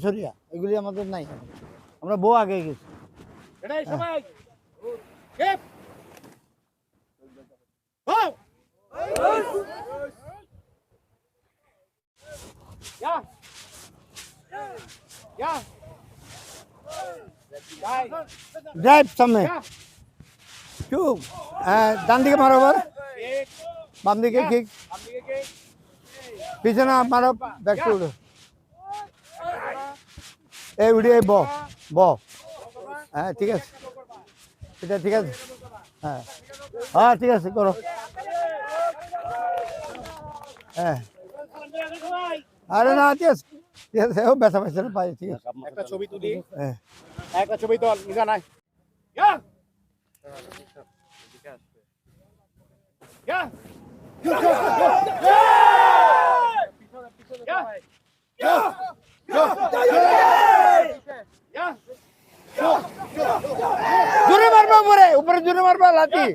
সরিয়া এগুলি আমাদের নাই আমরা বউ আগে গেছি এটাই সবাই কেপ হো ইয়া ইয়া যাই ড্রাইভ সামনে ইয়া চুপ হ্যাঁ ডান দিকে মারো আবার এক বাম দিকে এই উড়ি এই ব ব হ্যাঁ ঠিক আছে। এটা ঠিক আছে। হ্যাঁ। হ্যাঁ ঠিক আছে করো। হ্যাঁ। আরে না ঠিক আছে। ঠিক আছে ও ব্যথা পাইছে না পাই ঠিক আছে। একটা ছবি তুলি। হ্যাঁ। একটা ছবি তো নিজা নাই। ইয়া! জোরে মারবা ওকে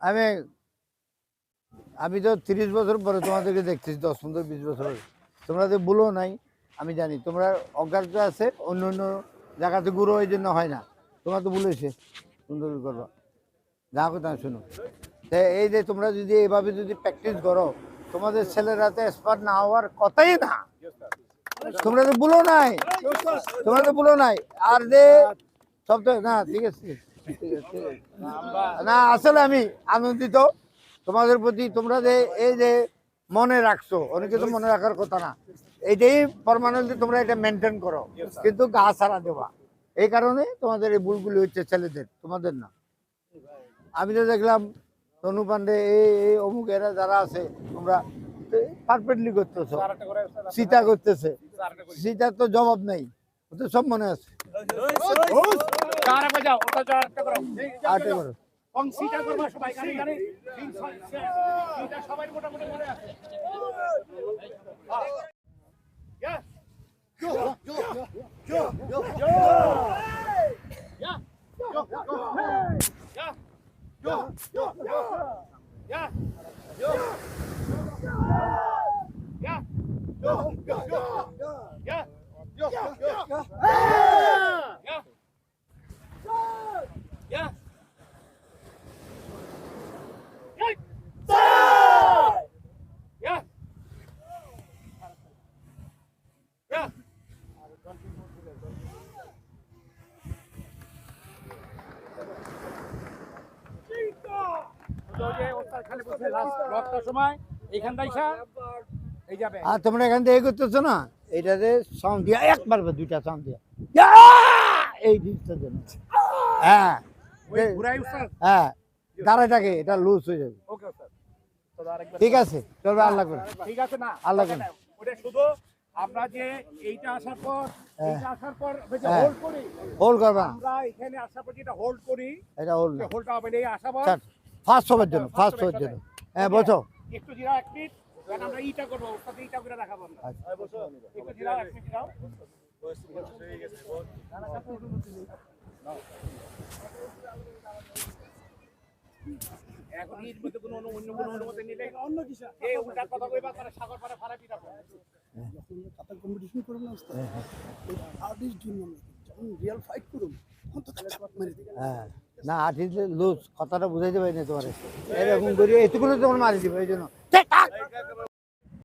আমি আমি তো তিরিশ বছর পরে তোমাদেরকে দেখতেছি, দশ পনেরো, বিশ বছর তোমরা তো ভুলো নাই। আমি জানি, তোমরা অজ্ঞাত আছে, অন্য অন্য জায়গাতে গুঁড়ো ওই জন্য হয় না। তোমরা তো ভুলেছে সুন্দর করে করবা যা কথা শোনো। তা এই যে তোমরা যদি এইভাবে যদি প্র্যাকটিস করো, তোমাদের ছেলেরা তো এক্সপার্ট না হওয়ার কথাই না। তোমরা তো ভুলো নাই। তোমরা তো ভুলো নাই। আর যে সব তো না ঠিক আছে। না, আসলে আমি আনন্দিত। তোমাদের প্রতি তোমরা যে এই যে মনে রাখছো, অনেকে তো মনে রাখার কথা না। এইটাই পারমানেন্টলি তোমরা এটা মেনটেন করো। কিন্তু গা ছাড়া দেওয়া। এই কারণে তোমাদের এই ভুলগুলি হচ্ছে ছেলেদের তোমাদের না। আমি তো দেখলাম তনু পান্ডে এই এই অমুক এরা যারা আছে তোমরা পারফেক্টলি করতেছো। সীতা করতেছে। সীতার তো জবাব নেই। ওদের সব মনে আছে। আটে করো। সবাই মোটামুটি মনে আছে। Yok. Yok. Yok. Ya. Yok. Ya. Yok. Yok. Yok. Ya. Yok. Yok. Yok. আর তোমরা এখান থেকে করতেছো না? এটাতে সাউন্ড দিয়া একবার বা দুইটা সাউন্ড দিয়া। এই জিনিসটার জন্য। হ্যাঁ। হ্যাঁ। দাঁড়ায় থাকে এটা লুজ হয়ে যাবে। ঠিক আছে চলবে আল্লাহ করে। ঠিক আছে না আল্লাহ জানে। না, ওটা শুধু আমরা যে এইটা আসার পর হ্যাঁ। এইটা আসার পর হ্যাঁ। হোল্ড করি হোল্ড করবা। আমরা এখানে আসার পর যেটা হোল্ড করি এটা হোল্ড হোল্ডটা হবে এই আসার পর ফার্স্ট হবার জন্য ফার্স্ট হওয়ার জন্য। হ্যাঁ বসো। একটু জিরা এক মিনিট আমরা এইটা করব ওর সাথে এইটা করে দেখাবো আমরা। আচ্ছা। একটু জিরা এক মিনিট দাও। এখন এর মধ্যে কোনো অন্য অন্য কোনো অনুমতি নিলে অন্য কিছু। এই উল্টা কথা কইবা তারা সাগর পারে ফারা পিটা যখন কাতার কম্পিটিশন করব না ওস্তাদ আর্টিস্ট জন্য যখন রিয়েল ফাইট করব তখন তো মেরে দিবে। হ্যাঁ। না আঠি লুজ, কথাটা বুঝাইতে পারিনি তোমার। এরকম করি এতগুলো তোমার মারি দিবে এই জন্য